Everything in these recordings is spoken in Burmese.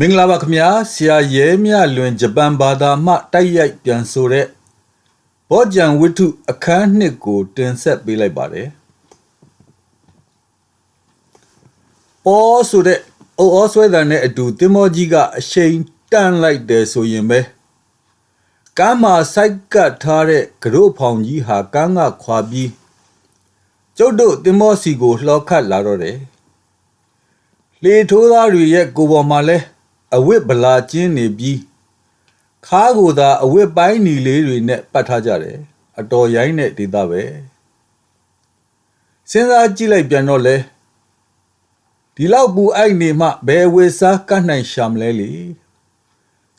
မင်္ဂလာပါခင်ဗျာဆရာရဲမြလွင်ဂျပန်ဘာသာမှတိုက်ရိုက်ပြန်ဆိုတဲ့ဘောကြံဝိထုအခန်းနှစ်ကိုတင်ဆက်ပေးလိုက်ပါတယ်ပေါ်ဆိုတဲ့အအောဆွဲတန်နဲ့အတူတင်မောကြီးကအရှိန်တန့်လိုက်တယ်ဆိုရင်ပဲကမ်းမှာစိုက်ကပ်ထားတဲ့ကရုဖောင်ကြီးဟာကမ်းကခွာပြီးကျုပ်တို့တင်မောစီကိုလှော်ခတ်လာတော့တယ်လေထိုးသားတွေရဲ့ကိုယ်ပေါ်မှာလဲ အဝစ်ဗလာကျင်းနေပြီးခါးကိုသာအဝစ်ပိုင်းနီလေးတွေနဲ့ပတ်ထားကြတယ်အတော်ရိုင်းတဲ့ဒေသပဲစဉ်းစားကြည့်လိုက်ပြန်တော့လဲဒီလောက်ပူအိုက်နေမှဘယ်ဝေစားကတ်နိုင်ရှာမလဲလေ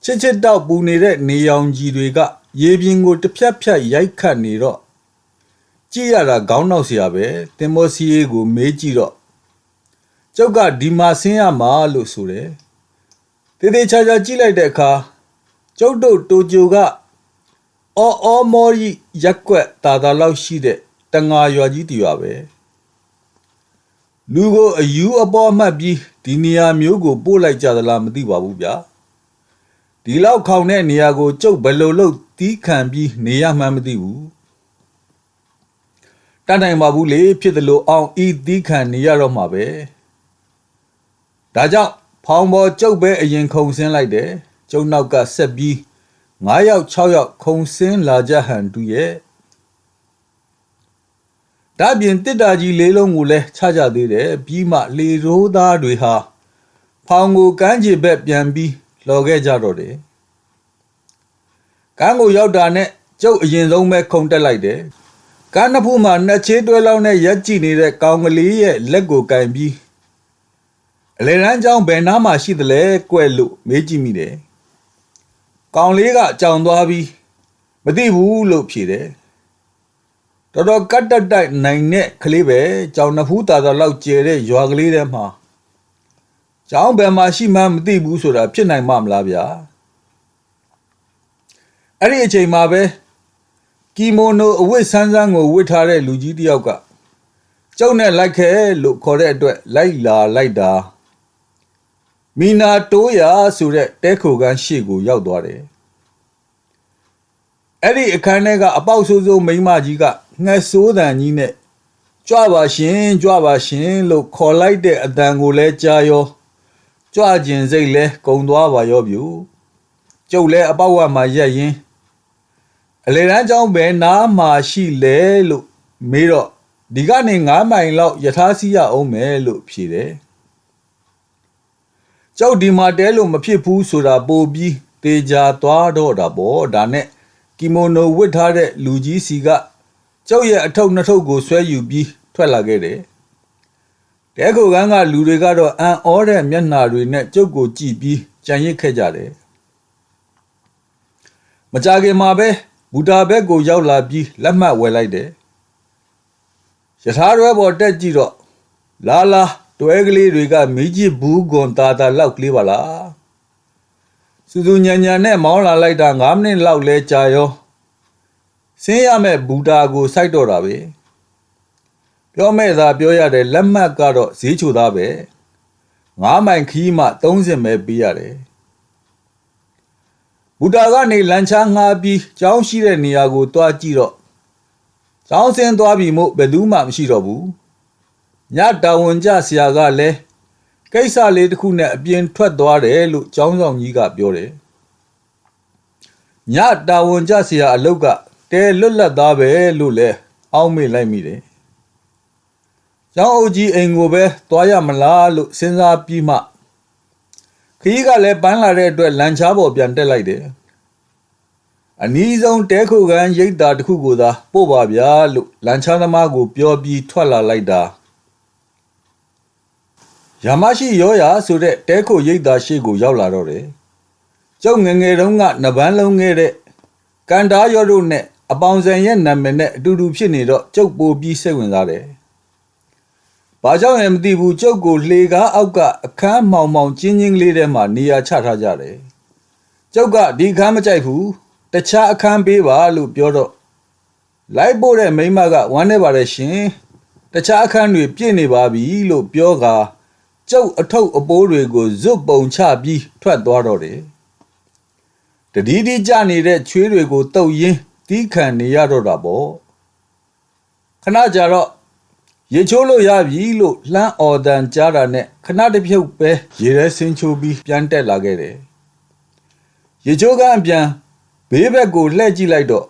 ချစ်ချစ်တောက်ပူနေတဲ့နေရောင်ကြီးတွေက ရေပြင်ကိုတစ်ဖြတ်ဖြတ်ရိုက်ခတ်နေတော့ကြည့်ရတာခေါင်းနောက်เสียပဲတင်မောစီယေကိုမေးကြည့်တော့ကျုပ်ကဒီမှာဆင်းရမှာလို့ဆိုတယ် တေးသေးချာချာကြည့်လိုက်တဲ့အခါကျုပ်တို့တိုဂျိုကအော်အော်မော်ရီရက်ကွက်တာတာလောက်ရှိတဲ့တငါရွာကြီးတရွာပဲလူကိုအယူအပေါ်မှတ်ပြီးဒီနေရာမျိုးကိုပို့လိုက်ကြသလားမသိပါဘူးဗျာဒီလောက်ခေါင်တဲ့နေရာကိုကျုပ်ဘယ်လိုလုပ်တီးခံပြီးနေရမှန်းမသိဘူးတတ်နိုင်ပါဘူးလေဖြစ်တယ်လို့အောင်ဤတီးခံနေရတော့မှာပဲဒါကြောင့် ဖောင်ပေါ်ကျုပ်ပဲအရင်ခုံဆင်းလိုက်တယ်ကျုပ်နောက်ကဆက်ပြီး9ယောက်6ယောက်ခုံဆင်းလာကြဟန်တူရဲ့ဒါပြင်တစ်တာကြီးလေးလုံးကိုလည်းချကြသေးတယ်ပြီးမှလေရိုးသားတွေဟာဖောင်ကိုကမ်းခြေဘက်ပြန်ပြီးလော်ခဲ့ကြတော့တယ်ကမ်းကိုရောက်တာနဲ့ကျုပ်အရင်ဆုံးပဲခုံတက်လိုက်တယ်ကမ်းနှစ်ဖူးမှာနှစ်ချေးတွဲလောက်နဲ့ရက်ကြည့်နေတဲ့ကောင်ကလေးရဲ့လက်ကိုကင်ပြီး အလေရန်ကျောင်းဘယ်နားမှာရှိသလဲကွဲ့လို့မေးကြည့်မိတယ်။ကောင်လေးကကြောင်သွားပြီးမသိဘူးလို့ဖြေတယ်။တော်တော်ကတ်တက်တိုက်နိုင်တဲ့ကလေးပဲကြောင်နှစ်ဖူးတာတာလောက်ကျဲတဲ့ရွာကလေးထဲမှာကျောင်းဘယ်မှာရှိမှန်းမသိဘူးဆိုတာဖြစ်နိုင်မှာမလားဗျာ။အဲ့ဒီအချိန်မှာပဲကီမိုနိုအဝတ်ဆန်းဆန်းကိုဝတ်ထားတဲ့လူကြီးတစ်ယောက်ကကျုပ်နဲ့လိုက်ခဲ့လို့ခေါ်တဲ့အတွက်လိုက်လာလိုက်တာ မီနာတိုးယာဆိုတဲ့တဲခိုကန်းရှေ့ကိုရောက်သွားတယ်။အဲ့ဒီအခန်းထဲကအပေါက်ဆိုးဆိုးမိန်းမကြီးကငှက်ဆိုးတန်ကြီးနဲ့ကြွပါရှင်ကြွပါရှင်လို့ခေါ်လိုက်တဲ့အတန်ကိုလဲကြားရောကြွကျင်စိတ်လဲကုံသွားပါရောဗျူ။ကျုပ်လဲအပေါက်ဝမှာရက်ရင်အလေရန်ကျောင်းပဲနားမှာရှိလဲလို့မေးတော့ဒီကနေ9မိုင်လောက်ယထာစီရအောင်မယ်လို့ဖြေတယ်။ ကြောက်ဒီမှာတဲလို့မဖြစ်ဘူးဆိုတာပို့ပြီးတေချာသွားတော့တာပေါ့ဒါနဲ့ကီမိုနိုဝတ်ထားတဲ့လူကြီးစီကကြောက်ရဲ့အထုပ်နှစ်ထုပ်ကိုဆွဲယူပြီးထွက်လာခဲ့တယ်တဲခုကန်းကလူတွေကတော့အံ့ဩတဲ့မျက်နှာတွေနဲ့ကျုပ်ကိုကြည့်ပြီးကြံရစ်ခဲ့ကြတယ်မကြခင်မှာပဲဘူတာဘက်ကိုရောက်လာပြီးလက်မှတ်ဝယ်လိုက်တယ်ယထာရွဲပေါ်တက်ကြည့်တော့လာလာ တွဲကလေးတွေကမိကြီးဘူးကွန်တာတာလောက်ကလေးပါလားစူစူညံညံနဲ့မောင်းလာလိုက်တာ9မိနစ်လောက်လဲကြာရောဆင်းရမဲ့ဘူတာကိုစိုက်တော့တာပဲပြောမဲ့သာပြောရတယ်လက်မှတ်ကတော့ဈေးချိုသားပဲ9မိုင်ခီးမှ30ပဲပေးရတယ်ဘူတာကနေလန်ချာငှားပြီးကျောင်းရှိတဲ့နေရာကိုတွားကြည့်တော့ကျောင်းဆင်းသွားပြီမို့ဘယ်သူမှမရှိတော့ဘူး ညတာဝန်ကြဆရာကလည်းကိစ္စလေးတစ်ခုနဲ့အပြင်ထွက်သွားတယ်လို့ကျောင်းဆောင်ကြီးကပြောတယ်ညတာဝန်ကြဆရာအလုတ်ကတဲလွတ်လပ်သားပဲလို့လဲအောက်မေ့လိုက်မိတယ်ကျောင်းအုပ်ကြီးအိမ်ကိုပဲသွားရမလားလို့စဉ်းစားပြီးမှခကြီးကလည်းပန်းလာတဲ့အတွက်လန်ချားပေါ်ပြန်တက်လိုက်တယ်အနီးဆုံးတဲခုကန်ရိတ်တာတစ်ခုကိုသာပို့ပါဗျာလို့လန်ချားသမားကိုပြောပြီးထွက်လာလိုက်တာ ရမရှိရောရာဆိုတဲ့တဲခိုရိတ်သားရှိကိုရောက်လာတော့တယ်။ကျုပ်ငငယ်တုန်းကနဗန်းလုံးခဲ့တဲ့ကန်တာရောတို့နဲ့အပေါင်းဆန်ရဲ့နာမည်နဲ့အတူတူဖြစ်နေတော့ကျုပ်ပိုပြီးစိတ်ဝင်စားတယ်။ဘာကြောင့်လဲမသိဘူးကျုပ်ကိုလှေကားအောက်ကအခန်းမှောင်မှောင်ကျင်းချင်းလေးထဲမှာနေရာချထားကြတယ်။ကျုပ်ကဒီအခန်းမကြိုက်ဘူးတခြားအခန်းပေးပါလို့ပြောတော့လိုက်ပို့တဲ့မိမကဝမ်းနေပါတယ်ရှင်တခြားအခန်းတွေပြည့်နေပါပြီလို့ပြောကာ ကျုပ်အထုပ်အပိုးတွေကိုဇွတ်ပုံချပြီးထွက်သွားတော့တယ်တတိတိကြနေတဲ့ချွေးတွေကိုတုပ်ရင်းတီးခံနေရတော့တာပေါ့ခဏကြာတော့ရေချိုးလို့ရပြီလို့လှမ်းအော်တန်ကြားတာနဲ့ခဏတစ်ဖြုတ်ပဲရေထဲဆင်းချိုးပြီးပြန်တက်လာခဲ့တယ်ရေချိုးကအပြန်ဘေးဘက်ကိုလှည့်ကြည့်လိုက်တော့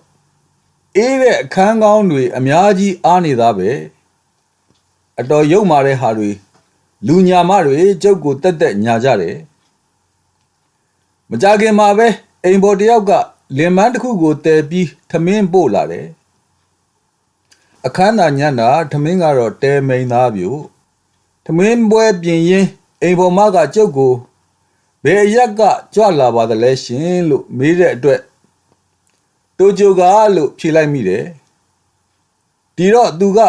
အေးတဲ့အခန်းကောင်းတွေအများကြီးအားနေသားပဲအတော်ရုပ်မာတဲ့ဟာတွေ လူညာမတွေကျုပ်ကိုတက်တက်ညာကြတယ်မကြခင်မှာပဲအိမ်ပေါ်တယောက်ကလင်မန်းတစ်ခုကိုတဲပြီးထမင်းပို့လာတယ်အခန်းသာညံ့တာထမင်းကတော့တဲမိန်သားပြူထမင်းပွဲပြင်ရင်အိမ်ပေါ်မကကျုပ်ကိုဘယ်ရက်ကကြွလာပါသလဲရှင်လို့မေးတဲ့အတွက်တိုဂျိုကလို့ဖြေလိုက်မိတယ်ဒီတော့သူက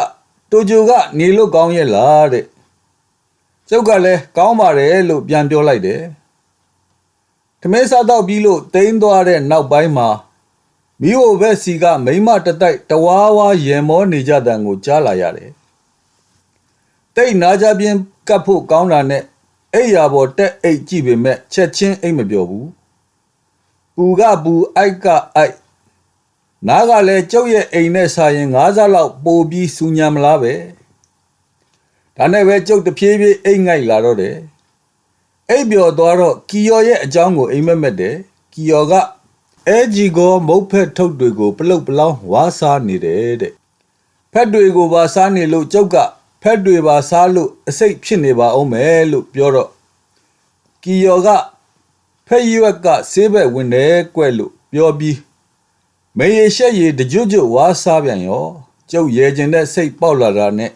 တိုဂျိုကနေလို့ကောင်းရဲ့လားတဲ့ ကျုပ်ကလည်းကောင်းပါတယ်လို့ပြန်ပြောလိုက်တယ်ထမင်းစားတော့ပြီးလို့တိန်းသွားတဲ့နောက်ပိုင်းမှာမိဖို့ဘက်စီကမိမတတိုက်တဝါဝါရေမောနေကြတဲ့ကိုကြားလာရတယ်တိတ်နာကြပြင်းကပ်ဖို့ကောင်းတာနဲ့အိယာပေါ်တက်အိတ်ကြည့်ပေမဲ့ချက်ချင်းအိတ်မပြောဘူးပူကပူအိုက်ကအိုက်နားကလည်းကျုပ်ရဲ့အိမ်နဲ့စာရင်၅စားလောက်ပိုပြီးစူညံမလားပဲ ဒါနဲ့ပဲကျုပ်တဖြည်းဖြည်းအိတ်ငိုက်လာတော့တယ်အိပ်ပျော်သွားတော့ကီယော်ရဲ့အကြောင်းကိုအိမ်မက်မက်တယ်ကီယော်ကအဲဂျီကိုမုတ်ဖက်ထုတ်တွေကိုပလုတ်ပလောင်းဝါစားနေတယ်တဲ့ဖက်တွေကိုပါစားနေလို့ကျုပ်ကဖက်တွေပါစားလို့အစိတ်ဖြစ်နေပါအောင်မယ်လို့ပြောတော့ကီယော်ကဖက်ရွက်ကဆေးဘက်ဝင်တယ်ကွဲ့လို့ပြောပြီးမေရရှက်ရည်တကြွကြွဝါစားပြန်ရောကျုပ်ရဲကျင်တဲ့စိတ်ပေါက်လာတာနဲ့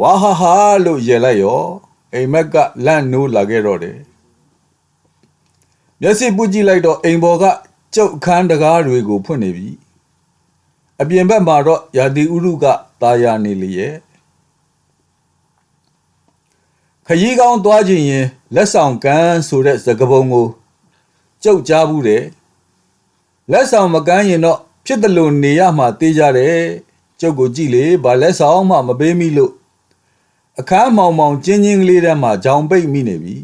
ဝါဟာဟာလို့ရဲလိုက်ရောအိမ်မက်ကလန့်နိုးလာခဲ့တော့တယ်မျက်စိပူကြည့်လိုက်တော့အိမ်ပေါ်ကကျုပ်အခန်းတကားတွေကိုဖွင့်နေပြီအပြင်ဘက်မှာတော့ရာသီဥတုကตาယာနေလေရဲ့ခရီးကောင်းသွားခြင်းရင်လက်ဆောင်ကန်းဆိုတဲ့စကားပုံကိုကျုပ်ကြားဘူးတယ်လက်ဆောင်မကန်းရင်တော့ဖြစ်တယ်လို့နေရမှာတေးကြတယ်ကျုပ်ကိုကြည့်လေဗာလက်ဆောင်မှမပေးမိလို့ အခန်းမောင်မောင်ကျင်းချင်းကလေးထဲမှာဂျောင်ပိတ်မိနေပြီ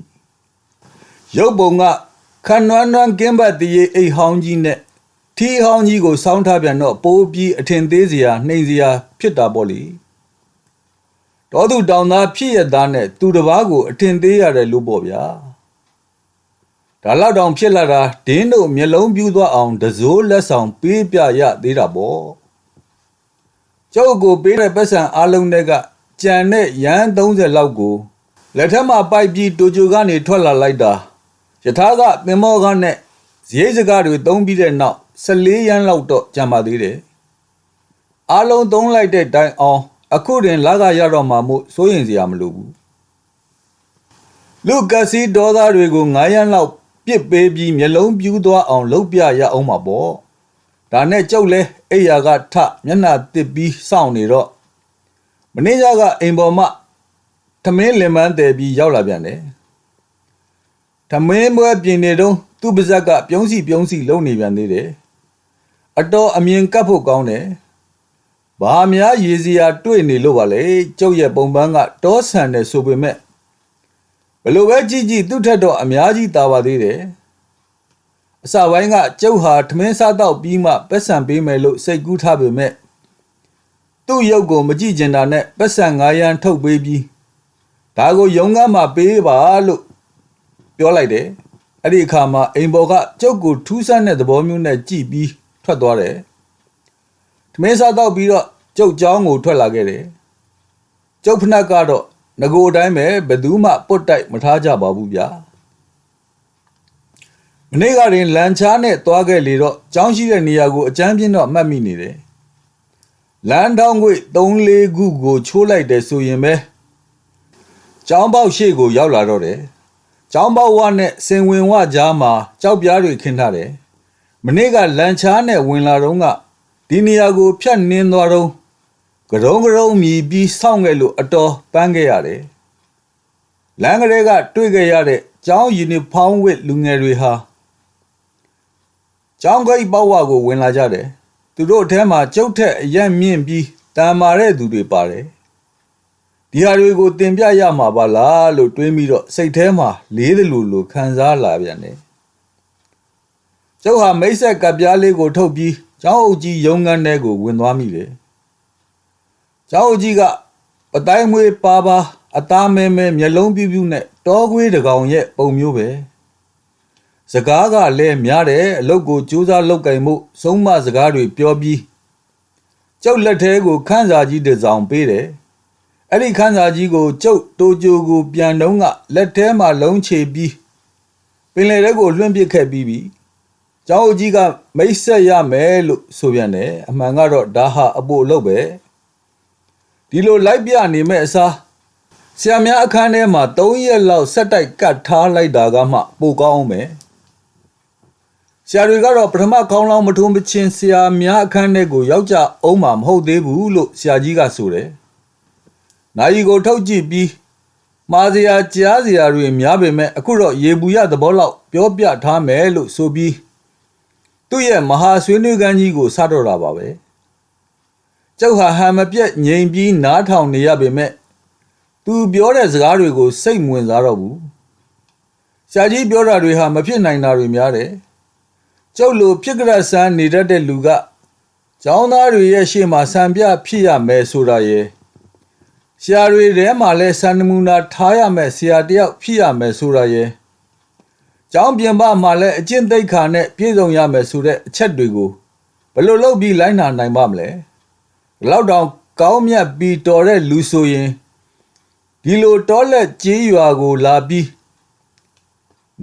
ရုပ်ပုံကခန်းနွမ်းနွမ်းကင်းပတ်တရေအိတ်ဟောင်းကြီးနဲ့ထီဟောင်းကြီးကိုစောင်းထားပြန်တော့ပိုးပြီးအထင်သေးစရာနှိမ်စရာဖြစ်တာပေါ့လေတော်သူတောင်သားဖြစ်ရသားနဲ့သူတစ်ပါးကိုအထင်သေးရတယ်လို့ပေါ့ဗျာဒါလောက်တောင်ဖြစ်လာတာဒင်းတို့မျက်လုံးပြူးသွားအောင်တစိုးလက်ဆောင်ပေးပြရသေးတာပေါ့ကျုပ်ကိုပေးတဲ့ပတ်စံအလုံးတွေက ကြံတဲ့ရန်30လောက်ကိုလက်ထက်မှာပိုက်ပြီးတိုဂျိုကနေထွက်လာလိုက်တာယထာကသင်္ဘောကနဲ့ဇရိတ်စကားတွေသုံးပြီးတဲ့နောက်14ရန်လောက်တော့ကြံပါသေးတယ်အားလုံးသုံးလိုက်တဲ့တိုင်အောင် အခုတင်လာကရတော့မှမို့စိုးရင်စရာမလိုဘူးလူကစီဒေါသတွေကို9ရန်လောက်ပြစ်ပေးပြီးမျက်လုံးပြူးသွားအောင်လှုပ်ပြရအောင်ပါပေါ့ဒါနဲ့ကျုပ်လဲအိယာကထမျက်နှာတစ်ပြီးစောင့်နေတော့ မင်းကြီးကအိမ်ပေါ်မှသမင်းလင်မန်းတယ်ပြီးရောက်လာပြန်တယ်သမင်းပွဲပြင်နေတော့သူ့ပါဇက်ကပြုံးစီပြုံးစီလုံနေပြန်သေးတယ်အတော်အမြင်ကပ်ဖို့ကောင်းတယ်ဘာများရေစီယာတွေ့နေလို့ပါလေကျုပ်ရဲ့ပုံပန်းကတောဆန်တယ်ဆိုပေမဲ့ဘလို့ပဲကြည့်ကြည့်သူ့ထက်တော့အများကြီးတာပါသေးတယ်အစပိုင်းကကျုပ်ဟာထမင်းစားတော့ပြီးမှပတ်စံပေးမယ်လို့စိတ်ကူးထားပေမဲ့ သူ့ရုပ်ကိုမကြည့်ကျင်တာနဲ့ပတ်စံ9ရန်ထုတ်ပေးပြီးဒါကိုယုံကမ်းမှာပေးပါလို့ပြောလိုက်တယ်အဲ့ဒီအခါမှာအိမ်ပေါ်ကကျုပ်ကိုထူးဆန်းတဲ့သဘောမျိုးနဲ့ကြည့်ပြီးထွက်သွားတယ်ထမင်းစားတော့ပြီးတော့ကျုပ်เจ้าကိုထွက်လာခဲ့တယ်ကျုပ်ဖနက်ကတော့ငကိုအတိုင်းပဲဘယ်သူမှပုတ်တိုက်မထားကြပါဘူးဗျာမနေ့ကရင်လန်ချားနဲ့သွားခဲ့လေတော့ကျောင်းရှိတဲ့နေရာကိုအကျန်းပြင်းတော့မှတ်မိနေတယ် လမ်းထောင်းခွေ3-4ခုကိုချိုးလိုက်တယ်ဆိုရင်ပဲကျောင်းပေါက်ရှေ့ကိုရောက်လာတော့တယ်ကျောင်းပေါက်ဝနဲ့စင်ဝင်ဝကြားမှာကြောက်ပြားတွေခင်းထားတယ်မနေ့ကလန်ချားနဲ့ဝင်လာတော့ကဒီနေရာကိုဖြတ်နင်းသွားတော့ကရုံကရုံမြည်ပြီးစောင့်ခဲ့လို့အတော်ပန်းခဲ့ရတယ်လမ်းကလေးကတွေ့ခဲ့ရတဲ့ကျောင်းယူနီဖောင်းဝတ်လူငယ်တွေဟာကျောင်းဂိတ်ပေါက်ဝကိုဝင်လာကြတယ် သူတို့အထဲမှာကျုပ်ထက်အရက်မြင့်ပြီးတာမာတဲ့သူတွေပါတယ်ဒီဟာတွေကိုတင်ပြရမှာပါလားလို့တွေးပြီးတော့စိတ်ထဲမှာလေးသလိုလိုခံစားလာပြန်တယ်ကျုပ်ဟာမိတ်ဆက်ကပ်ပြားလေးကိုထုတ်ပြီးကျောင်းအုပ်ကြီးရုံးခန်းထဲကိုဝင်သွားမိတယ်ကျောင်းအုပ်ကြီးကပတိုင်းမွေးပါပါအသားမဲမဲမျက်လုံးပြူးပြူးနဲ့တောခွေးတကောင်ရဲ့ပုံမျိုးပဲ စကားကလည်းများတယ်အလုတ်ကိုကြိုးစားလောက်ကင်မှုဆုံးမစကားတွေပြောပြီးကျုပ်လက်ထဲကိုခန်းစာကြီးတစ်စောင်ပေးတယ်အဲ့ဒီခန်းစာကြီးကိုကျုပ်တိုဂျိုကိုပြန်တော့ကလက်ထဲမှာလုံးချေပြီးပင်လယ်ထဲကိုလွှင့်ပစ်ခဲ့ပြီးပြီကျောင်းအုပ်ကြီးကမိတ်ဆက်ရမယ်လို့ဆိုပြန်တယ်အမှန်ကတော့ဒါဟာအပိုအလုပ်ပဲဒီလိုလိုက်ပြနေမဲ့အစားဆရာများအခန်းထဲမှာ3ရက်လောက်ဆက်တိုက်ကတ်ထားလိုက်တာကမှပိုကောင်းမယ် ဆရာတွေကတော့ပထမခေါင်းလောင်းမထုံးမချင်းဆရာများအခန်းထဲကိုရောက်ကြအောင်မှာမဟုတ်သေးဘူးလို့ဆရာကြီးကဆိုတယ်။နိုင်ကိုထုတ်ကြည့်ပြီးမှားစရာကြားစရာတွေများပေမဲ့အခုတော့ရေဘူးရသဘောလောက်ပြောပြထားမယ်လို့ဆိုပြီးသူ့ရဲ့မဟာဆွေးနွေးခန်းကြီးကိုစတော့တာပါပဲ။ကျောက်ဟာဟန်မပြက်ငြိမ်ပြီးနားထောင်နေရပေမဲ့သူပြောတဲ့စကားတွေကိုစိတ်မဝင်စားတော့ဘူး။ဆရာကြီးပြောတာတွေဟာမဖြစ်နိုင်တာတွေများတယ်။ ကျောက်လိုဖြစ်ကြဆန်းနေတတ်တဲ့လူကကျောင်းသားတွေရဲ့ရှေ့မှာဆံပြဖြစ်ရမယ်ဆိုတာရဲ့ဆရာတွေထဲမှာလည်းစံနမူနာထားရမယ်ဆရာတယောက်ဖြစ်ရမယ်ဆိုတာရဲ့ကျောင်းပြင်ပမှာလည်းအကျင့်သိက္ခာနဲ့ပြည့်စုံရမယ်ဆိုတဲ့အချက်တွေကိုဘယ်လိုလုပ်ပြီးလိုက်နာနိုင်ပါမလဲဒီလောက်တောင်ကောင်းမြတ်ပြီးတော်တဲ့လူဆိုရင်ဒီလိုတောလက်ကြေးရွာကိုလာပြီး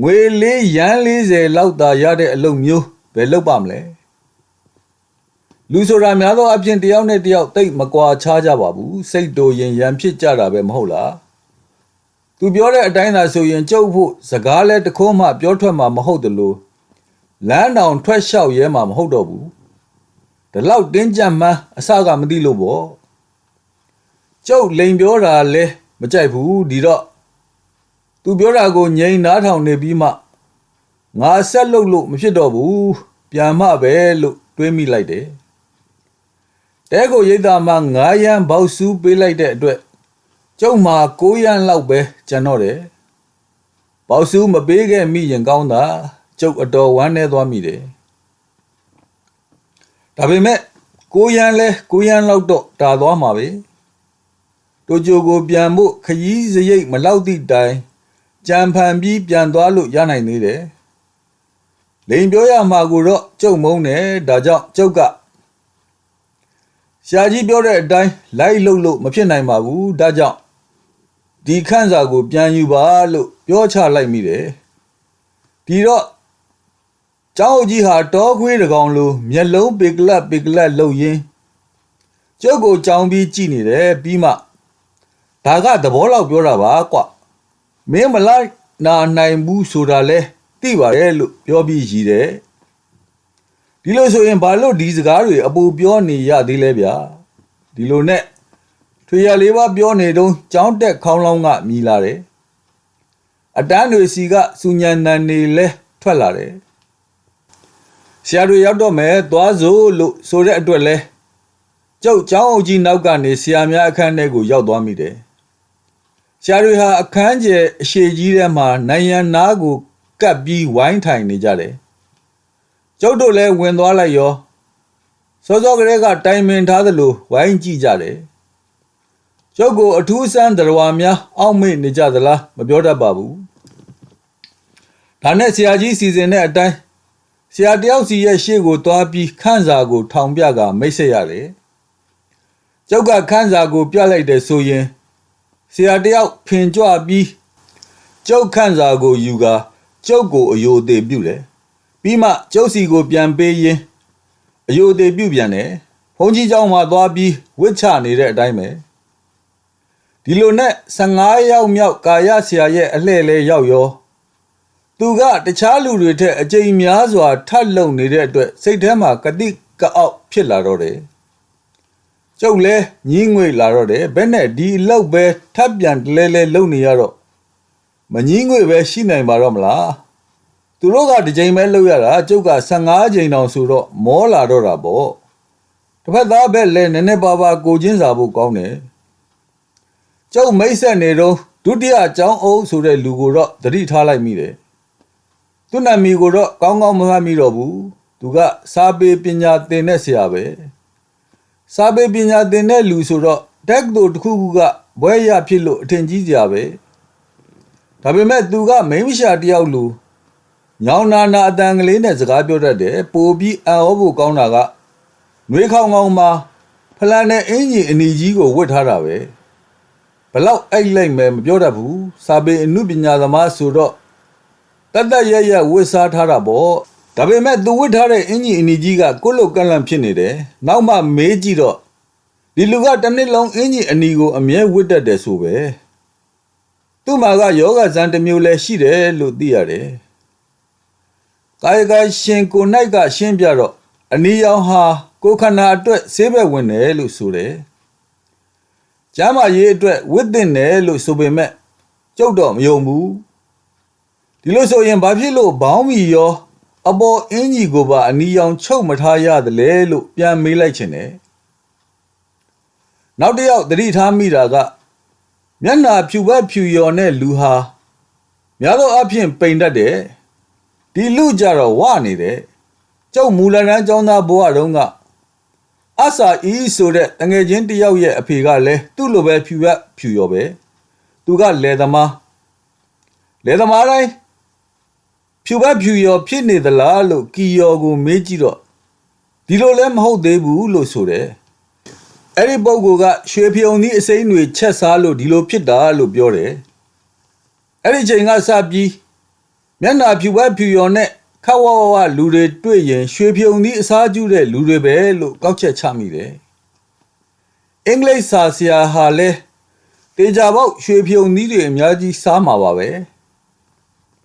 ငွေလေးရန်40လောက်သာရတဲ့အလုပ်မျိုးဘယ်လုပ်ပါမလဲလူဆိုတာများသောအပြင်တယောက်နဲ့တယောက်တိတ်မကွာခြားကြပါဘူးစိတ်တိုရင်ရန်ဖြစ်ကြတာပဲမဟုတ်လားသူပြောတဲ့အတိုင်းသာဆိုရင်ကျုပ်ဖို့စကားလဲတခိုးမှပြောထွက်မှာမဟုတ်တယ်လို့လမ်းတောင်ထွက်လျှောက်ရဲမှာမဟုတ်တော့ဘူးဒီလောက်တင်းကြပ်မှန်းအစကမသိလို့ပေါ့ကျုပ်လိန်ပြောတာလဲမကြိုက်ဘူးဒီတော့ သူပြောတာကိုငြိမ်နားထောင်နေပြီးမှငါဆက်လုပ်လို့မဖြစ်တော့ဘူးပြန်မှပဲလို့တွေးမိလိုက်တယ်တဲကိုရိတ်သားမှ9ရန်ဘောက်စုပေးလိုက်တဲ့အတွက်ကျုံမှာ9ရန်လောက်ပဲကျန်တော့တယ်ဘောက်စုမပေးခဲ့မိရင်ကောင်းတာကျုပ်အတော်ဝမ်းနေသွားမိတယ်ဒါပေမဲ့9ရန်လဲ9ရန်လောက်တော့တာသွားမှာပဲတိုဂျိုကိုပြန်ဖို့ခရီးစရိတ်မလောက်သည့်တိုင် ကြံဖန်ပြီးပြန်သွားလို့ရနိုင်သေးတယ်လိန်ပြောရမှာကိုတော့ကျုပ်မုန်းတယ်ဒါကြောင့်ကျုပ်ကဆရာကြီးပြောတဲ့အတိုင်းလိုက်လို့လို့မဖြစ်နိုင်ပါဘူးဒါကြောင့်ဒီခန့်စာကိုပြန်ယူပါလို့ပြောချလိုက်မိတယ်ဒီတော့ကျောင်းကြီးဟာတောခွေးတကောင်လိုမျက်လုံးပေကလတ်ပေကလတ်လှုပ်ရင်းကျုပ်ကိုကြောင်ပြီးကြည့်နေတယ်ပြီးမှဒါကသဘောလောက်ပြောတာပါကွ မင်းမလိုက်နာနိုင်ဘူးဆိုတာလဲသိပါရဲ့လို့ပြောပြီးရည်တယ်ဒီလိုဆိုရင်ဘာလို့ဒီစကားတွေအပူပြောနေရသေးလဲဗျာဒီလိုနဲ့ထွေရလေးပါပြောနေတုန်းကြောင်းတက်ခေါင်းလောင်းကမြည်လာတယ်အတန်းတွေစီကစူညံတန်နေလဲထွက်လာတယ်ဆရာတွေရောက်တော့မယ်သွားစို့လို့ဆိုတဲ့အတွက်လဲကျုပ်ကျောင်းအုပ်ကြီးနောက်ကနေဆရာများအခန်းထဲကိုရောက်သွားမိတယ် ဆရာတွေဟာအခန်းကျယ်အရှိကြီးထဲမှာနိုင်ရန်နားကိုကပ်ပြီးဝိုင်းထိုင်နေကြတယ်ကျုပ်တို့လည်းဝင်သွားလိုက်ရောစောစောကလေးကတိုင်ပင်ထားသလိုဝိုင်းကြည့်ကြတယ်ကျုပ်ကိုအထူးဆန်းတော်များအောက်မေ့နေကြသလားမပြောတတ်ပါဘူးဒါနဲ့ဆရာကြီးစီစဉ်တဲ့အတိုင်းဆရာတယောက်စီရဲ့ရှေ့ကိုသွားပြီးခန်းစာကို ထောင်ပြကမိတ်ဆက်ရတယ်ကျုပ်ကခန်းစာကိုပြလိုက်တယ်ဆိုရင် ဆရာတယောက်ဖင်ကြွပြီးကျုပ်ခန့်စာကိုယူကာကျုပ်ကိုအယိုသေးပြုတယ်ပြီးမှကျုပ်စီကိုပြန်ပေးရင်းအယိုသေးပြုပြန်တယ်ဘုန်းကြီးเจ้าမှာသွားပြီးဝစ်ချနေတဲ့အတိုင်းပဲဒီလိုနဲ့15ရောက်မြောက်ကာယဆရာရဲ့အလှည့်လဲရောက်ရောသူကတခြားလူတွေထက်အကြိမ်များစွာထပ်လုံနေတဲ့အတွက်စိတ်ထဲမှာကတိကအောက်ဖြစ်လာတော့တယ် ကျုပ်လဲညင်းငွေလာတော့တယ်ဘယ်နဲ့ဒီအလောက်ပဲထပ်ပြန်လဲလဲလုံနေရတော့မညင်းငွေပဲရှိနိုင်ပါတော့မလားသူတို့ကတစ်ချိန်ပဲလှုပ်ရတာကျုပ်က15ချိန်တောင်ဆိုတော့မောလာတော့တာပေါ့တစ်ဖက်သားပဲလဲနည်းနည်းပါးပါကိုချင်းစာဖို့ကောင်းတယ်ကျုပ်မိတ်ဆက်နေတော့ဒုတိယအကြောင်းအုပ်ဆိုတဲ့လူကိုတော့သတိထားလိုက်မိတယ်သူ့နာမည်ကိုတော့ကောင်းကောင်းမမှတ်မိတော့ဘူးသူကစာပေပညာသင်တဲ့ဆရာပဲ စာပေပညာသင်တဲ့လူဆိုတော့တက်တူတစ်ခုခုကဘွဲရဖြစ်လို့အထင်ကြီးကြပဲဒါပေမဲ့သူကမိန်းမရှာတယောက်လူညောင်နာနာအတန်ကလေးနဲ့စကားပြောတတ်တယ်ပိုပြီးအံ့ဩဖို့ကောင်းတာကနှွေးခေါင်ခေါင်မှာဖလန်နဲ့အင်ကြီးအနီကြီးကိုဝတ်ထားတာပဲဘလောက်အိတ်လိုက်မယ်မပြောတတ်ဘူးစာပေအမှုပညာသမားဆိုတော့တတ်တတ်ရရဝတ်စားထားတာပေါ့ ဒါပေမဲ့သူဝတ်ထားတဲ့အင်ကြီးအနီကြီးကကိုယ့်လိုကန့်လန့်ဖြစ်နေတယ်နောက်မှမေးကြည့်တော့ဒီလူကတစ်နှစ်လုံးအင်ကြီးအနီကိုအမြဲဝတ်တတ်တယ်ဆိုပဲသူ့မှာကယောဂဇန်တစ်မျိုးလဲရှိတယ်လို့သိရတယ်ကာယကရှင်ကို၌ကရှင်းပြတော့အနီရောင်ဟာကိုယ်ခန္ဓာအတွက်ဆေးဘက်ဝင်တယ်လို့ဆိုတယ်။ကျမ်းမာရေးအတွက်ဝတ်တင်တယ်လို့ဆိုပေမဲ့ကျုပ်တော့မယုံဘူး။ဒီလိုဆိုရင်ဘာဖြစ်လို့ဘောင်းမီရော အပေါ်အင်းကြီးကိုပါအနီရောင်ချုပ်မထားရတယ်လေလို့ပြန်မေးလိုက်ချင်တယ်။နောက်တစ်ယောက်သတိထားမိတာကမျက်နှာဖြူဘက်ဖြူရော်နဲ့လူဟာများသောအားဖြင့်ပိန်တတ်တယ်။ဒီလူကြတော့ဝနေတယ်။ကျုပ်မူလတန်းကျောင်းသားဘဝတုန်းကအဆာအီဆိုတဲ့တငယ်ချင်းတစ်ယောက်ရဲ့အဖေကလည်းသူ့လိုပဲဖြူရက်ဖြူရော်ပဲသူကလယ်သမားလယ်သမားတိုင်း ဖြူဘက်ဖြူရော်ဖြစ်နေသလားလို့ကီယော်ကိုမေးကြည့်တော့ဒီလိုလည်းမဟုတ်သေးဘူးလို့ဆိုတယ်အဲ့ဒီပုဂ္ဂိုလ်ကရွှေဖြုံသီးအစိမ်းတွေချက်စားလို့ဒီလိုဖြစ်တာလို့ပြောတယ်အဲ့ဒီချိန်ကစပြီးမျက်နှာဖြူဘက်ဖြူရော်နဲ့ခဝဝဝလူတွေတွေ့ရင်ရွှေဖြုံသီးအစားကျူတဲ့လူတွေပဲလို့ကောက်ချက်ချမိတယ်။အင်္ဂလိပ်စာဆရာဟာလဲတေချာပေါက်ရွှေဖြုံသီးတွေအများကြီးစားမှာပါပဲ။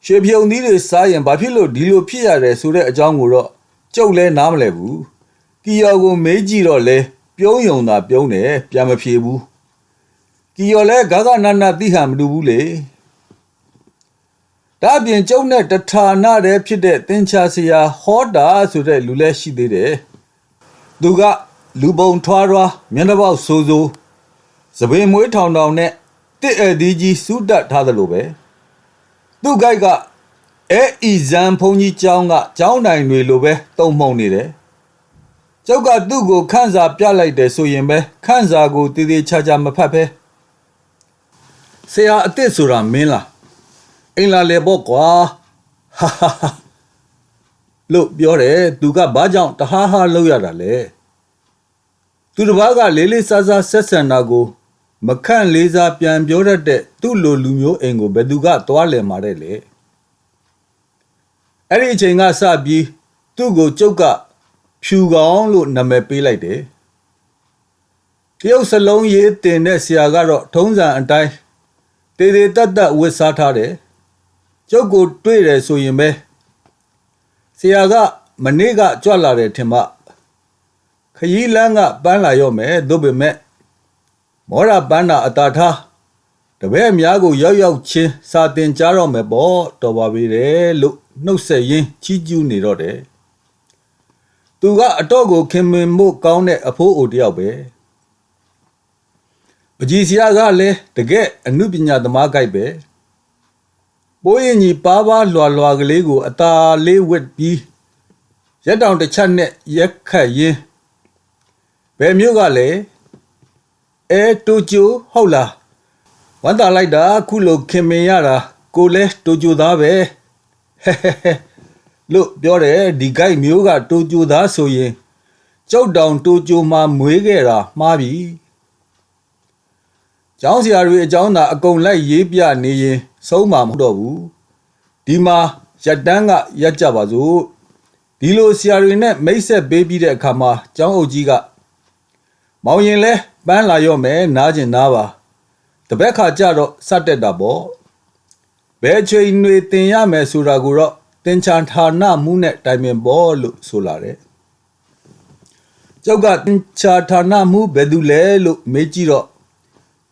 ရွှေဖြုံသီးတွေစားရင်ဘာဖြစ်လို့ဒီလိုဖြစ်ရတယ်ဆိုတဲ့အကြောင်းကိုတော့ကျုပ်လဲနားမလည်ဘူး။ကီယောကိုမေးကြည့်တော့လဲပြုံးယုံတာပြုံးတယ်ပြန်မဖြေဘူး။ကီယောလဲဂဂနနသိဟံမတူဘူးလေ။ဒါအပြင်ကျုပ်နဲ့တဌာနတည်းဖြစ်တဲ့သင်္ချာဆရာဟောတာဆိုတဲ့လူလည်းရှိသေးတယ်။သူကလူပုံထွားထွားမျက်နှာပေါက်ဆိုးဆိုးသပင်မွေးထောင်ထောင်နဲ့တစ်အဒီကြီးစူးတက်ထားသလိုပဲ။ သူ့ဂိုက်ကအဲဤဇံဖုန်ကြီးကျောင်းကကျောင်းတိုင်တွေလိုပဲတုံမှုံနေတယ်။ကျုပ်ကသူ့ကိုခန့်စာပြလိုက်တယ်ဆိုရင်ပဲခန့်စာကိုတည်တည်ချာချာမဖတ်ပဲ။ဆရာအစ်စ်ဆိုတာမင်းလားအင်လာလေပေါ့ကွာဟာဟာဟာလို့ပြောတယ်သူကဘာကြောင့်တဟားဟားလောက်ရတာလဲသူတစ်ပါးကလေးလေးစားစားဆက်ဆံတာကို မခန့်လေးစားပြန်ပြောတတ်တဲ့သူ့လိုလူမျိုးအိမ်ကိုဘယ်သူကသွားလဲมาတဲ့လေအဲ့ဒီအချိန်ကစပြီးသူ့ကိုကျုပ်ကဖြူကောင်လို့နာမည်ပေးလိုက်တယ်တရုတ်စလုံးရေးတင်တဲ့ဆရာကတော့ထုံးစံအတိုင်းတေတေတတ်တတ်ဝတ်စားထားတယ်ကျုပ်ကိုတွေ့တယ်ဆိုရင်ပဲဆရာကမနေ့ကကြွလာတယ်ထင်မခရီးလန်းကပန်းလာရော့မယ်သို့ပေမဲ့ မောရပန်းတာအတာထားတပည့်အများကိုရောက်ရောက်ချင်းစာတင်ကြတော့မယ်ပေါ့တော်ပါပြီတယ်လို့နှုတ်ဆက်ရင်းချီးကျူးနေတော့တယ်သူကအတော့ကိုခင်မင်မှုကောင်းတဲ့အဖိုးအိုတယောက်ပဲပကြီးဆရာကလည်းတကယ်အမှုပညာသမားကြိုက်ပဲပိုးရင်ကြီးပါပါလွာလွာကလေးကို အသာလေးဝက်ပြီးရက်တောင်တစ်ချက်နဲ့ရက်ခတ်ရင်းဘယ်မျိုးကလဲ အဲတူကျူဟုတ်လားဝမ်းသာလိုက်တာခုလိုခင်မင်ရတာကိုလဲတူကျူသားပဲဟဲဟဲဟဲလို့ပြောတယ်ဒီဂိုက်မျိုးကတူကျူသားဆိုရင်ကျုပ်တောင်တူကျူမှာမွေးခဲ့တာမှားပြီကျောင်းဆရာတွေအကြောင်းသာအကုန်လိုက်ရေးပြနေရင်ဆုံးမှာမဟုတ်တော့ဘူးဒီမှာရက်တန်းကရက်ကြပါစို့ဒီလိုဆရာတွေနဲ့မိတ်ဆက်ပေးပြီးတဲ့အခါမှာကျောင်းအုပ်ကြီးကမောင်ရင်လဲ ပန်းလာရော့မယ်နားကျင်နားပါတပည့်ခါကြတော့စတ်တက်တာပေါ့ဘယ်ချိန်တွေတင်ရမယ်ဆိုတာကိုတော့တင်ချာဌာနမှုနဲ့တိုင်ပင်ပေါ့လို့ဆိုလာတယ်ကျောက်ကတင်ချာဌာနမှုဘယ်သူလဲလို့မေးကြည့်တော့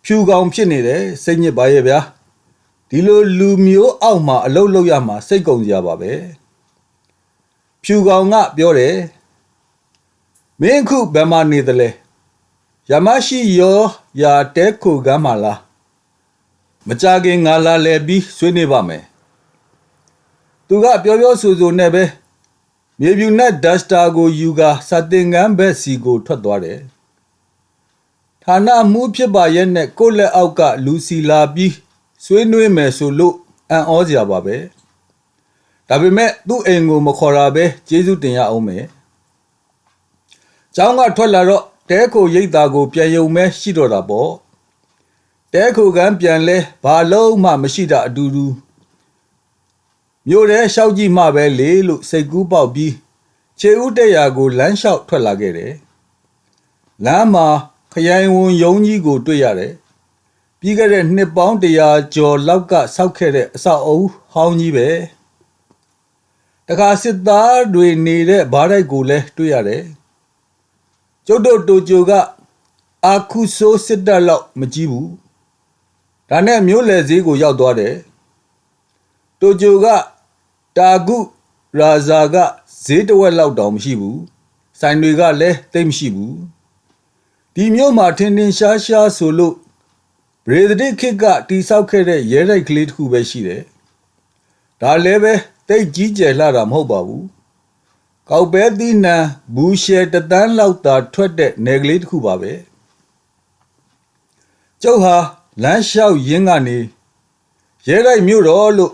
ဖြူကောင်ဖြစ်နေတယ်စိတ်ညစ်ပါရဲ့ဗျာဒီလိုလူမျိုးအောက်မှာအလုတ်လောက်ရမှာစိတ်ကုန်ကြပါပဲဖြူကောင်ကပြောတယ်မင်းခုဘယ်မှာနေသလဲ ယမရှိယောယာတဲခုကမ်းမှာလားမကြခင်ငါလာလဲပြီးဆွေးနွေးပါမယ်သူကပြောပြောဆိုဆိုနဲ့ပဲမြေပြူနဲ့ဒတ်စတာကိုယူကာစတင်ကမ်းဘက်စီကိုထွက်သွားတယ်ဌာနမှုဖြစ်ပါရဲ့နဲ့ကိုယ့်လက်အောက်ကလူစီလာပြီးဆွေးနွေးမယ်ဆိုလို့အံ့ဩစရာပါပဲဒါပေမဲ့သူ့အိမ်ကိုမခေါ်တာပဲကျေးဇူးတင်ရအောင်မယ်ကျောင်းကထွက်လာတော့ တဲခိုရိတ်သားကိုပြန်ယုံမဲရှိတော့တာပေါ့တဲခိုကန်းပြန်လဲဘာလုံးမှမရှိတာအတူတူမြို့ထဲရှောက်ကြည့်မှပဲလေလို့စိတ်ကူးပေါက်ပြီးခြေဦးတက်ရာကိုလမ်းလျှောက်ထွက်လာခဲ့တယ်လမ်းမှာခရိုင်ဝန်ယုံကြီးကိုတွေ့ရတယ်ပြီးခဲ့တဲ့နှစ်ပေါင်းတရာကျော်လောက်ကဆောက်ခဲ့တဲ့အဆောက်အဦဟောင်းကြီးပဲတခါစစ်သားတွေနေတဲ့ဘားတိုက်ကိုလည်းတွေ့ရတယ် ကျုပ်တို့တိုကျိုကအာခုဆိုးစစ်တပ်လောက်မကြီးဘူးဒါနဲ့မျိုးလေဈေးကိုရောက်သွားတယ်တိုကျိုကတာကုရာဇာကဈေးတစ်ဝက်လောက်တောင်မရှိဘူးဆိုင်တွေကလည်းတိတ်မရှိဘူးဒီမျိုးမှာထင်ထင်ရှားရှားဆိုလို့ဘရေဒစ်ခစ်ကတိဆောက်ခဲ့တဲ့ရဲတိုက်ကလေးတစ်ခုပဲရှိတယ်ဒါလည်းပဲတိတ်ကြီးကျယ်လှတာမဟုတ်ပါဘူး ကောက်ပဲသီးနှံဘူးရှယ်တသန်းလောက်သာထွက်တဲ့နယ်ကလေးတစ်ခုပါပဲကျုပ်ဟာလမ်းလျှောက်ရင်းကနေရဲတိုက်မြို့တော်လို့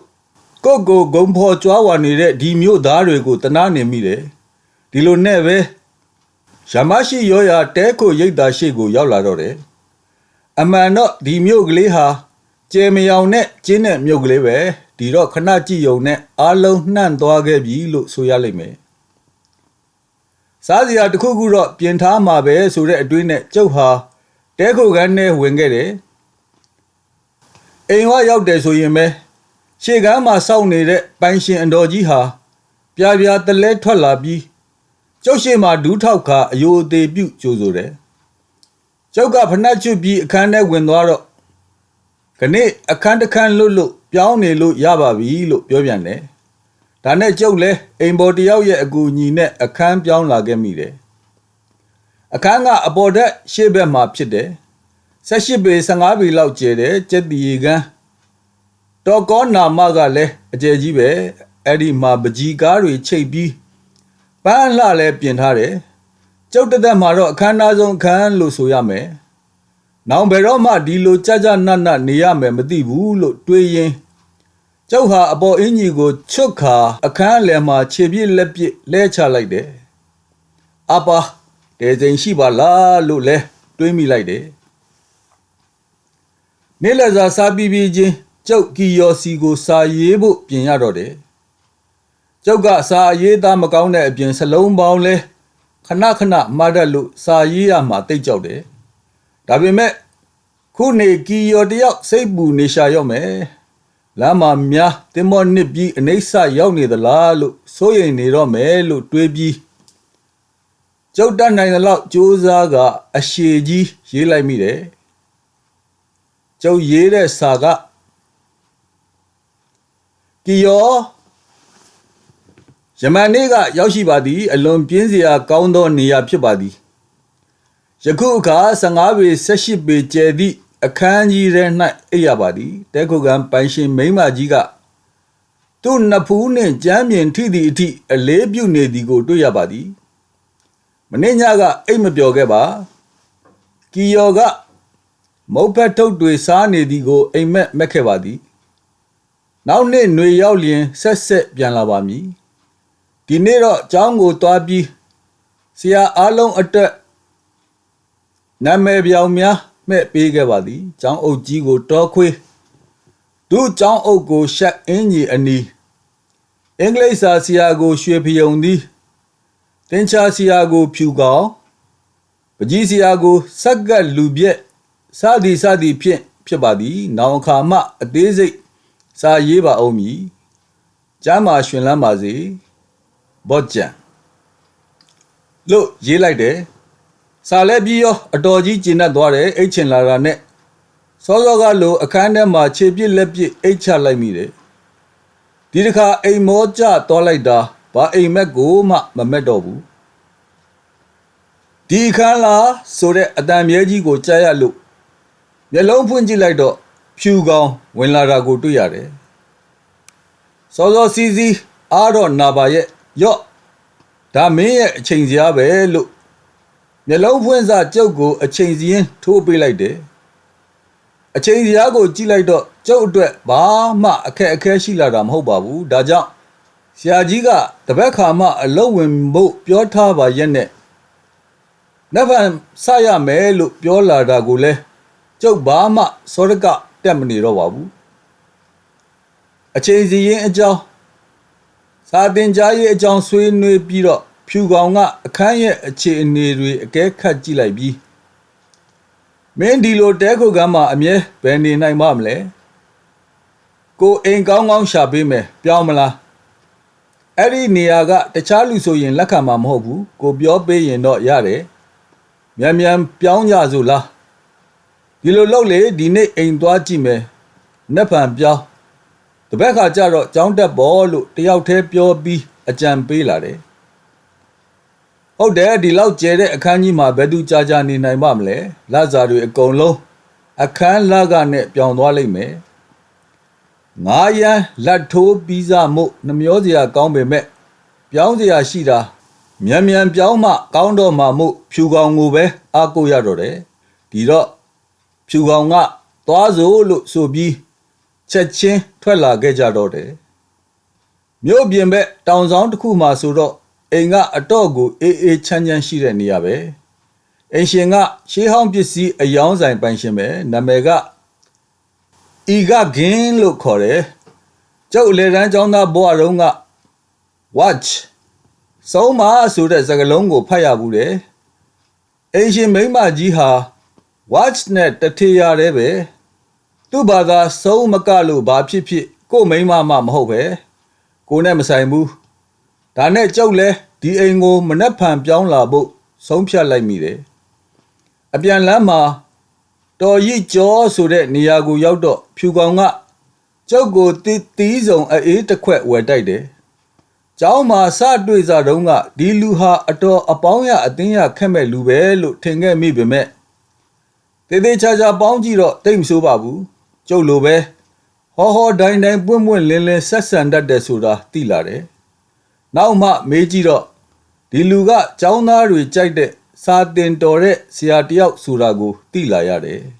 ကိုယ့်ကိုဂုံဖော်ကြွားဝါနေတဲ့ဒီမြို့သားတွေကိုတနာနေမိတယ်ဒီလိုနဲ့ပဲရမရှိရောရာတဲခိုရိတ်သားရှိကိုရောက်လာတော့တယ်အမှန်တော့ဒီမြို့ကလေးဟာကျေမယောင်နဲ့ကျင်းတဲ့မြို့ကလေးပဲဒီတော့ခဏကြည့်ယုံနဲ့အားလုံးနှံ့သွားခဲ့ပြီလို့ဆိုရလိမ့်မယ် စားစရာတစ်ခုခုတော့ပြင်ထားမှာပဲဆိုတဲ့အတွေးနဲ့ကျုပ်ဟာတဲခိုကန်းနဲ့ဝင်ခဲ့တယ်အိမ်ဝရောက်တယ်ဆိုရင်ပဲရှေ့ကမ်းမှာစောင့်နေတဲ့ပိုင်ရှင်အတော်ကြီးဟာပြာပြာတလဲထွက်လာပြီးကျုပ်ရှိမှဒူးထောက်ခါအယိုအသေးပြုတ်ကြိုးဆိုတယ်ကျုပ်ကဖနှက်ချွတ်ပြီးအခန်းထဲဝင်သွားတော့ခဏအခန်းတစ်ခန်းလွတ်လို့ပြောင်းနေလို့ရပါပြီလို့ပြောပြန်တယ် ဒါနဲ့ကျုပ်လည်းအိမ်ပေါ်တယောက်ရဲ့အကူအညီနဲ့အခန်းပြောင်းလာခဲ့မိတယ်အခန်းကအပေါ်ထက်ရှေ့ဘက်မှာဖြစ်တယ်18ပေ15ပေလောက်ကျယ်တယ်ကျက်တီရီကန်းတော်ကောနာမကလည်းအကျယ်ကြီးပဲအဲ့ဒီမှာပကြီးကားတွေချိတ်ပြီးပန်းလှလည်းပြင်ထားတယ်ကျုပ်တက်တက်မှာတော့အခမ်းအနားဆုံးအခန်းလို့ဆိုရမယ်နောင်ဘယ်တော့မှဒီလိုကြကြနတ်နတ်နေရမယ်မသိဘူးလို့တွေးရင် ကျုပ်ဟာအပေါ်အင်းကြီးကိုချွတ်ခါအခန်းလယ်မှာခြေပြစ်လက်ပြစ်လဲချလိုက်တယ်အပါတဲစိန်ရှိပါလားလို့လဲတွေးမိလိုက်တယ်နေ့လည်စာစားပြီးပြီးချင်းကျုပ်ကီယောစီကိုစာရေးဖို့ပြင်ရတော့တယ်ကျုပ်ကစာရေးသားမကောင်းတဲ့အပြင်စလုံးပေါင်းလဲခဏခဏမှားတတ်လို့စာရေးရမှာတိတ်ကြောက်တယ်ဒါပေမဲ့ခုနေကီယောတယောက်စိတ်ပူနေရှာရော့မယ် လမ်းမှာများတင်မောနစ်ပြီးအနိစ္စရောက်နေသလားလို့စိုးရိမ်နေတော့မယ်လို့တွေးပြီးကျုပ်တတ်နိုင်တဲ့လောက်စူးစမ်းကအရှည်ကြီးရေးလိုက်မိတယ်ကျုပ်ရေးတဲ့စာကကီယောယမန်နေ့ကရောက်ရှိပါသည် အလွန်ပြင်းစရာကောင်းသောနေရာဖြစ်ပါသည်ယခုအခါ15ပေ18ပေကျယ်သည့် အခန်းကြီးထဲ၌အိပ်ရပါသည်တဲခုကံပိုင်ရှင်မိမကြီးကသူ့နဖူးနှင့်ကြမ်းမြင်ထိသည့်အထိအလေးပြုနေသည်ကိုတွေ့ရပါသည်မင်းညကအိတ်မပြောခဲ့ပါကီယောကမုတ်ဖက်ထုတ်တွေစားနေသည်ကိုအိမ်မက်မက်ခဲ့ပါသည်နောက်နေ့ຫນွေရောက်လျင်ဆက်ဆက်ပြန်လာပါမည်ဒီနေ့တော့ကျောင်းကိုသွားပြီးဆရာအားလုံးအတွက်နာမည်ပြောင်များ မဲ့ပေးခဲ့ပါသည်ကျောင်းအုပ်ကြီးကိုတောခွေးဒုကျောင်းအုပ်ကိုရှက်အင်းကြီးအနီးအင်္ဂလိပ်စာဆရာကိုရွှေဖယုံသည်တင်ချာဆရာကိုဖြူကောင်ပကြီးဆရာကိုစက်ကတ်လူပြက်စသည်စသည်ဖြင့်ဖြစ်ပါသည် နောင်ခါမှ အသေးစိတ်စာရေးပါအောင်မည်ကျမ်းမာရှင်လန်းပါစေဘော့ကြံလို့ရေးလိုက်တယ် စာလဲပြီးရောအတော်ကြီးကျဉ်တ်သွားတယ်အိတ်ချင်လာတာနဲ့စောစောကလိုအခန်းထဲမှာခြေပြစ်လက်ပြစ်အိတ်ချလိုက်မိတယ်ဒီတစ်ခါအိမ်မောကျသွားလိုက်တာဘာအိမ်မက်ကိုမှမမက်တော့ဘူးဒီခန်းလားဆိုတဲ့အတန်မြဲကြီးကိုကြားရလို့မျက်လုံးဖွင့်ကြည့်လိုက်တော့ဖြူကောင်ဝင်လာတာကိုတွေ့ရတယ်စောစောစီးစီးအားတော့နာပါရဲ့ရော့ဒါမင်းရဲ့အချိန်စရာပဲလို့ မျက်လုံးဖွင့်စာကျုပ်ကိုအချိန်စီရင်ထိုးပေးလိုက်တယ်အချိန်စရာကိုကြည့်လိုက်တော့ကျုပ်အတွက်ဘာမှအခက်အခဲရှိလာတာမဟုတ်ပါဘူးဒါကြောင့်ဆရာကြီးကတပတ်ခါမှအလုံးဝင်ဖို့ပြောထားပါရဲ့နဲ့နဗန်စရမယ်လို့ပြောလာတာကိုလဲကျုပ်ဘာမှစောရကတက်မနေတော့ပါဘူးအချိန်စီရင်အကြောင်းစာတင်ကြားရေးအကြောင်းဆွေးနွေးပြီးတော့ ဖြူကောင်ကအခန်းရဲ့အခြေအနေတွေအကဲခတ်ကြည့်လိုက်ပြီးမင်းဒီလိုတဲခုကမ်းမှာအမြဲဘယ်နေနိုင်ပါမလဲကိုအိမ်ကောင်းကောင်းရှာပေးမယ်ပြောင်းမလားအဲ့ဒီနေရာကတခြားလူဆိုရင်လက်ခံမှာမဟုတ်ဘူးကိုပြောပေးရင်တော့ရတယ်မြန်မြန်ပြောင်းကြစို့လားဒီလိုလုပ်လေဒီနေ့အိမ်သွားကြည့်မယ်နှက်ဖန်ပြောင်းတပတ်ခါကျတော့ကြောင်းတက်ပေါ်လို့တယောက်တည်းပြောပြီးအကြံပေးလာတယ် ဟုတ်တယ်ဒီလောက်ကျဲတဲ့အခန်းကြီးမှာဘယ်သူကြာကြာနေနိုင်ပါမလဲလဇာတွေအကုန်လုံးအခန်းလကနဲ့ပြောင်းသွားလိမ့်မယ်ငါးရန်လက်ထိုးပြီးစားမှုနှမျောစရာကောင်းပေမဲ့ပြောင်းစရာရှိတာမြန်မြန်ပြောင်းမှကောင်းတော့မှမို့ဖြူကောင်ကိုပဲအားကိုးရတော့တယ်ဒီတော့ဖြူကောင်ကသွားစို့လို့ဆိုပြီးချက်ချင်းထွက်လာခဲ့ကြတော့တယ်မြို့ပြင်ဘက်တောင်ဆောင်တစ်ခုမှဆိုတော့ အိမ်ကအတော့ကိုအေးအေးချမ်းချမ်းရှိတဲ့နေရာပဲအိမ်ရှင်ကရှေးဟောင်းပစ္စည်းအယောင်းဆိုင်ပိုင်ရှင်ပဲနာမည်ကဤကဂင်းလို့ခေါ်တယ်ကျုပ်လေတန်းကျောင်းသားဘွားတုန်းက watch စုံးမဆိုတဲ့စကားလုံးကိုဖတ်ရဘူးတယ်အိမ်ရှင်မိန်းမကြီးဟာ watch နဲ့တထေရတဲ့ပဲသူ့ဘာသာစုံးမကလို့ဘာဖြစ်ဖြစ်ကို့မိန်းမမမဟုတ်ပဲကိုနဲ့မဆိုင်ဘူး ဒါနဲ့ကျုပ်လဲဒီအိမ်ကိုမနှက်ဖန်ပြောင်းလာဖို့ဆုံးဖြတ်လိုက်မိတယ်အပြန်လမ်းမှာတော်ရစ်ကျော်ဆိုတဲ့နေရာကိုရောက်တော့ဖြူကောင်ကကျုပ်ကိုတီးတီးစုံအေးတစ်ခွက်ဝယ်တိုက်တယ်။ကျောင်းမှာစတွေ့စားတုန်းကဒီလူဟာအတော်အပေါင်းရအသင်းရခက်မဲ့လူပဲလို့ထင်ခဲ့မိပေမဲ့တေးသေးချာချာပေါင်းကြည့်တော့တိတ်မဆိုးပါဘူး။ကျုပ်လိုပဲဟောဟောတိုင်းတိုင်းပွင့်ပွင့်လင်းလင်းဆက်ဆံတတ်တယ်ဆိုတာသိလာတယ်။ နောက်မှမေးကြည့်တော့ဒီလူကကျောင်းသားတွေကြိုက်တဲ့စာတင်တော်တဲ့ဆရာတယောက်ဆိုတာကိုသိလာရတယ်။